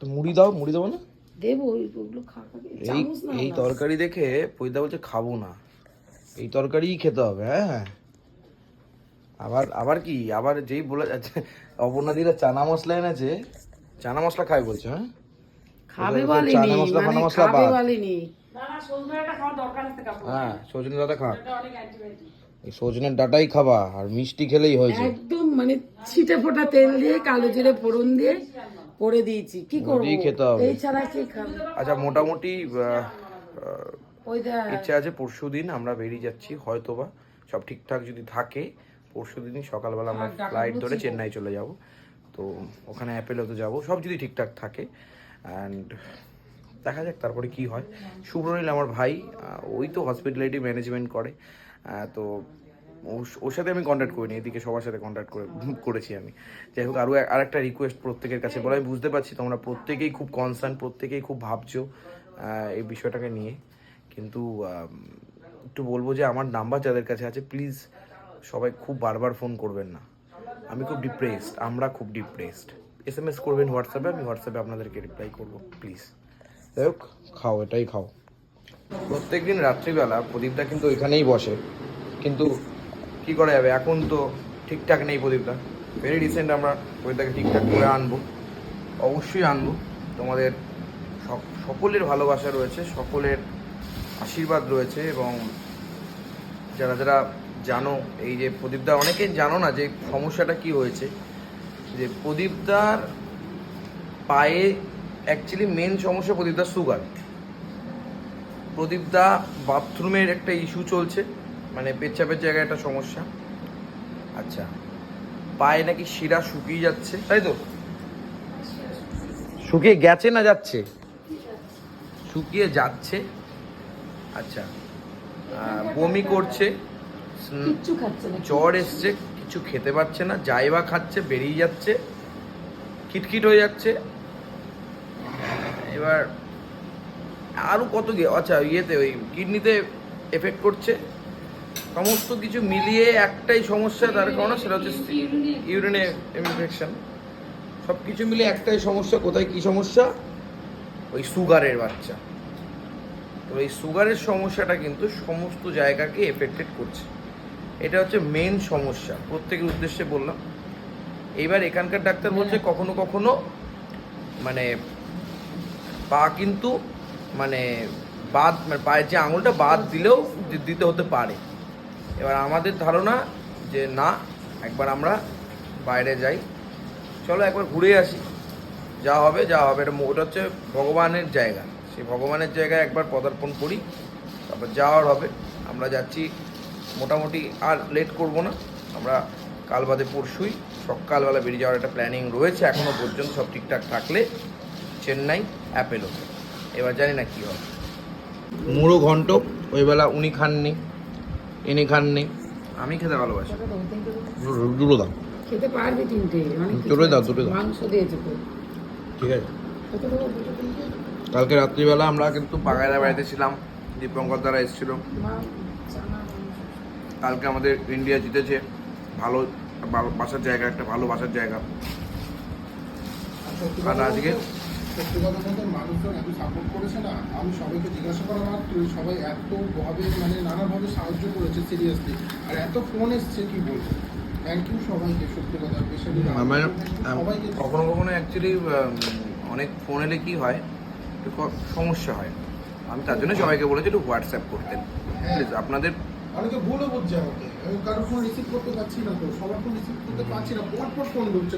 তো মুড়ি দাও মুড়ি দেবো না? দেবো এই এই তরকারি দেখে পৈদা বলছে খাব না। এই তরকারিই খেতে হবে হ্যাঁ আবার আবার কি? আবার যেই বলে যাচ্ছে অপর্ণাদিরা চানা মশলা এনেছে চানা মশলা খাই বলছে হ্যাঁ? খাবে বলেনি চানা মশলা, মানে মশলা খাবে। বলেনি। হ্যাঁ সজনে ডাটা খা এই সজনের ডাটাই খাবা আর মিষ্টি খেলেই হয়েছে একদম মানে ছিটে ফোটা তেল দিয়ে কালো জিরে ফোড়ন দিয়ে করে দিয়েছি। কি করব? খেতে হবে। এই ছাড়া কি খাবে? আচ্ছা মোটামুটি ইচ্ছে আছে পরশু দিন আমরা বেরিয়ে যাচ্ছি হয়তোবা সব ঠিকঠাক যদি থাকে পরশু দিনই সকালবেলা আমরা ফ্লাইট ধরে চেন্নাই চলে যাব। তো ওখানে অ্যাপেলোতে যাব সব যদি ঠিকঠাক থাকে। অ্যান্ড দেখা যাক তারপরে কি হয়। শুভ্রনীল আমার ভাই ওই তো হসপিটালিটি ম্যানেজমেন্ট করে। তো ওর- সাথে আমি কন্ট্যাক্ট করিনি, এদিকে সবার সাথে কন্ট্যাক্ট করে, করেছি আমি। যাই হোক, আরও আর একটা রিকোয়েস্ট প্রত্যেকের কাছে, বলে, আমি বুঝতে পারছি তোমরা প্রত্যেকেই খুব কনসার্ন প্রত্যেকেই খুব ভাবছ এই বিষয়টাকে নিয়ে। কিন্তু একটু বলব যে আমার নাম্বার যাদের কাছে আছে প্লিজ সবাই খুব বারবার ফোন করবেন না। আমি খুব ডিপ্রেসড আমরা খুব ডিপ্রেসড এস এম এস করবেন হোয়াটসঅ্যাপে আমি হোয়াটসঅ্যাপে আপনাদেরকে রিপ্লাই করব প্লিজ যাই হোক, খাও, এটাই খাও। প্রত্যেকদিন রাত্রিবেলা প্রদীপটা কিন্তু এখানেই বসে। কিন্তু কি করা যাবে? এখন তো ঠিকঠাক নেই প্রদীপটা ভেরি রিসেন্ট আমরা প্রদীপদাকে ঠিকঠাক করে আনব। অবশ্যই আনব। তোমাদের সক- সকলের ভালোবাসা রয়েছে, সকলের আশীর্বাদ রয়েছে এবং যারা যারা জানো এই যে প্রদীপদা, অনেকে জানো না যে সমস্যাটা কি হয়েছে। যে প্রদীপদার পায়ে অ্যাকচুয়ালি মেন সমস্যা প্রদীপদার সুগার প্রদীপদা বাথরুমের একটা ইস্যু চলছে। মানে পেচ্ছাপের জায়গায় একটা সমস্যা। আচ্ছা পায়ে নাকি শিরা শুকিয়ে যাচ্ছে তাই তো? শুকিয়ে গেছে না যাচ্ছে? শুকিয়ে যাচ্ছে। আচ্ছা বমি করছে জ্বর এসছে কিছু খেতে পারছে না যাই বা খাচ্ছে বেরিয়ে যাচ্ছে খিটখিট হয়ে যাচ্ছে। এবার আরও কত আচ্ছা ইয়েতে ওই কিডনিতে এফেক্ট করছে। সমস্ত কিছু মিলিয়ে একটাই সমস্যা তার কারণ সেটা হচ্ছে ইউরিনে ইনফেকশন সব কিছু মিলিয়ে একটাই সমস্যা কোথায় কি সমস্যা? ওই সুগারের বাচ্চা। তো এই সুগারের সমস্যাটা কিন্তু সমস্ত জায়গাকে এফেক্টেড করছে। এটা হচ্ছে মেন সমস্যা প্রত্যেকের উদ্দেশ্যে বললাম। এইবার এখানকার ডাক্তার বলছে কখনো কখনো মানে পা কিন্তু মানে বাদ মানে পায়ের যে আঙুলটা বাদ দিলেও দিতে হতে পারে। এবার আমাদের ধারণা যে না, একবার আমরা বাইরে যাই। চলো একবার ঘুরে আসি। যা হবে যা হবে। এটা ওটা হচ্ছে ভগবানের জায়গা। সেই ভগবানের জায়গায় একবার পদার্পণ করি, তারপর যাওয়ার হবে। আমরা যাচ্ছি মোটামুটি আর লেট করব না। আমরা কাল বাদে পরশুই, সকালবেলা বেরিয়ে যাওয়ার একটা প্ল্যানিং রয়েছে। এখনও পর্যন্ত সব ঠিকঠাক থাকলে চেন্নাই, অ্যাপেলো। এবার জানি না কী হবে। মুড়ো ঘন্ট ওই বেলা উনি খাননি। ইনি খাননি। আমি খেতে ভালোবাসি। দুটো দাও। খেতে পারবি তিনটে দুটোই দাও, দুটোই দাও। মাংস দিয়েছে তো। ঠিক আছে। দুটো কালকে রাত্রিবেলা আমরা কিন্তু পাগাইরা বাড়িতে ছিলাম দীপঙ্কর দ্বারা এসেছিল। কালকে আমাদের ইন্ডিয়া জিতেছে ভালো ভালো বাসার জায়গা একটা ভালো বাসার জায়গা। আর আজকে সত্যি কথা বলতে মানুষজন এত সাপোর্ট করেছে না? আমি সবাইকে জিজ্ঞাসা করা মাত্র সবাই এত ভাবে মানে নানাভাবে সাহায্য করেছে সিরিয়াসলি আর এত ফোন এসছে কি বলব? থ্যাংক ইউ সবাইকে সত্যি কথা স্পেশালি আমার সবাইকে কখনো কখনো অ্যাকচুয়ালি অনেক ফোন এলে কি হয় একটু সমস্যা হয়। আমি তার জন্য সবাইকে বলেছি একটু হোয়াটসঅ্যাপ করতেন। প্লিজ আপনাদের অনেকে ভুলও বুঝছে আমাকে আমি কারোর ফোন রিসিভ করতে পারছি না তো সবার ফোন রিসিভ করতে পারছি না পর পর ফোন ঢুকছে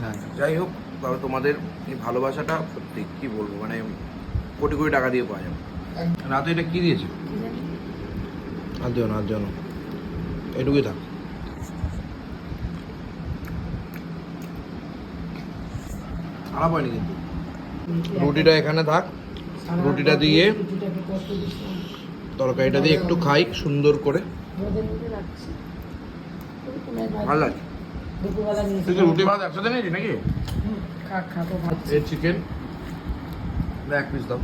হ্যাঁ। যাই হোক তবে তোমাদের এই ভালোবাসাটা সত্যি কি বলব মানে কোটি কোটি টাকা দিয়ে পাওয়া যাবে। রাতে এটা কি দিয়েছে? আর দিও না আর দিও না। এটুকুই থাক। খারাপ হয়নি কিন্তু। রুটিটা এখানে থাক। রুটিটা দিয়ে তরকারিটা দিয়ে একটু খাই সুন্দর করে। ভালো লাগে। রুটি ভাত একসাথে নিয়েছি নাকি? এই চিকেন এক পিস দাও।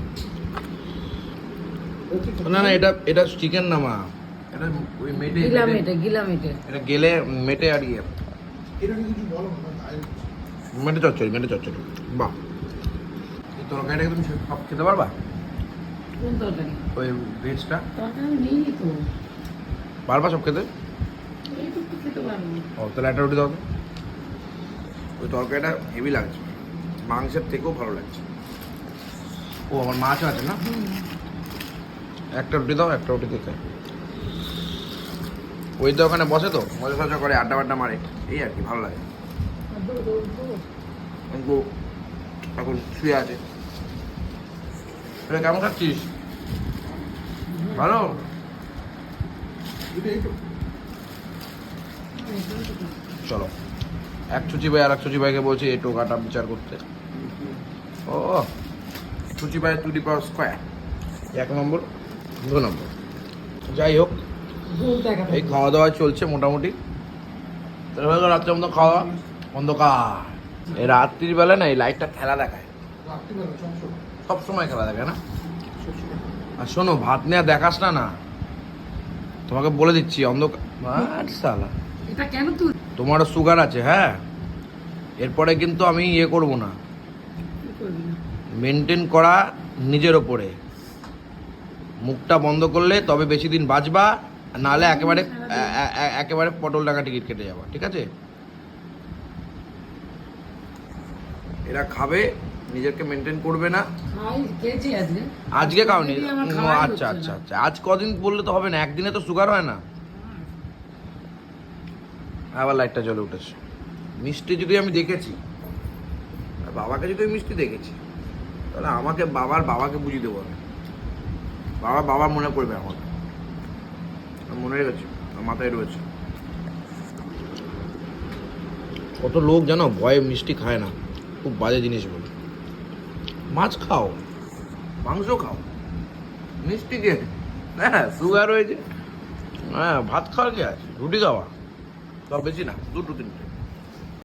না না এটা এটা চিকেন না মা। এটা ওই মেটে গিলাম মেটে- এটা গিলাম এটা এটা গেলে মেটে আর ইয়ে। মেটে চচ্চড়ি মেটে চচ্চড়ি। বাহ। তরকারিটাকে তুমি সব খেতে পারবা? কোন তরকারি? ওই ভেজটা তরকারি নেই তো। পারবা সব খেতে? এইটুকু খেতে পারব। ও তাহলে একটা রুটি দাও তো। ওই তরকারিটা হেভি লাগছে। মাংসের থেকেও ভালো লাগছে। ও আমার মাছ আছে না? একটা রুটি দাও একটা রুটি খাই ওই ওখানে বসে তো মজা সজা করে আড্ডা বাড্ডা মারে। এই আর কি ভালো লাগে। এখন শুয়ে আছে। কেমন খাচ্ছিস? ভালো? চলো। এক চুচি ভাই আর এক চুচি ভাইকে বলছি, এই টোকাটা বিচার করতে। ও চুচি ভাই টু ডি স্কোয়ার এক নম্বর, দু নম্বর। যাই হোক, এই খাওয়া দাওয়া চলছে মোটামুটি। রাত্রের মতো খাওয়া। অন্ধকার। এই রাত্রির বেলা না, এই লাইটটা খেলা দেখায়। সব সময় খেলা দেখে না? আর শোনো ভাত নেওয়া দেখাস না না। তোমাকে বলে দিচ্ছি অন্ধকার আর সালা এটা কেন তুই তোমারও সুগার আছে হ্যাঁ? এরপরে কিন্তু আমি ইয়ে করব না? মেনটেন করা নিজের ওপরে। মুখটা বন্ধ করলে তবে বেশি দিন বাঁচবা নাহলে একেবারে একেবারে পটল টাকা টিকিট কেটে যাবা ঠিক আছে? এরা খাবে নিজেকে মেনটেন করবে না। আজকে। খাওনি? আচ্ছা আচ্ছা আচ্ছা। আজ কদিন বললে তো হবে না একদিনে তো সুগার হয় না। আবার লাইটটা জ্বলে উঠেছে। মিষ্টি যদি আমি দেখেছি বাবাকে যদি আমি মিষ্টি দেখেছি তাহলে আমাকে বাবার বাবাকে বুঝিয়ে দেবো আমি। বাবা বাবা মনে করবে আমাকে আমার মনে রেখেছে মাথায় রয়েছে। কত লোক জানো ভয়ে মিষ্টি খায় না। খুব বাজে জিনিস বলে মাছ খাও, মাংস খাও, মিষ্টি কে হ্যাঁ সুগার হয়েছে। হ্যাঁ ভাত খাওয়া কি আছে? রুটি খাওয়া? সব বেশি না, দুটো তিনটে।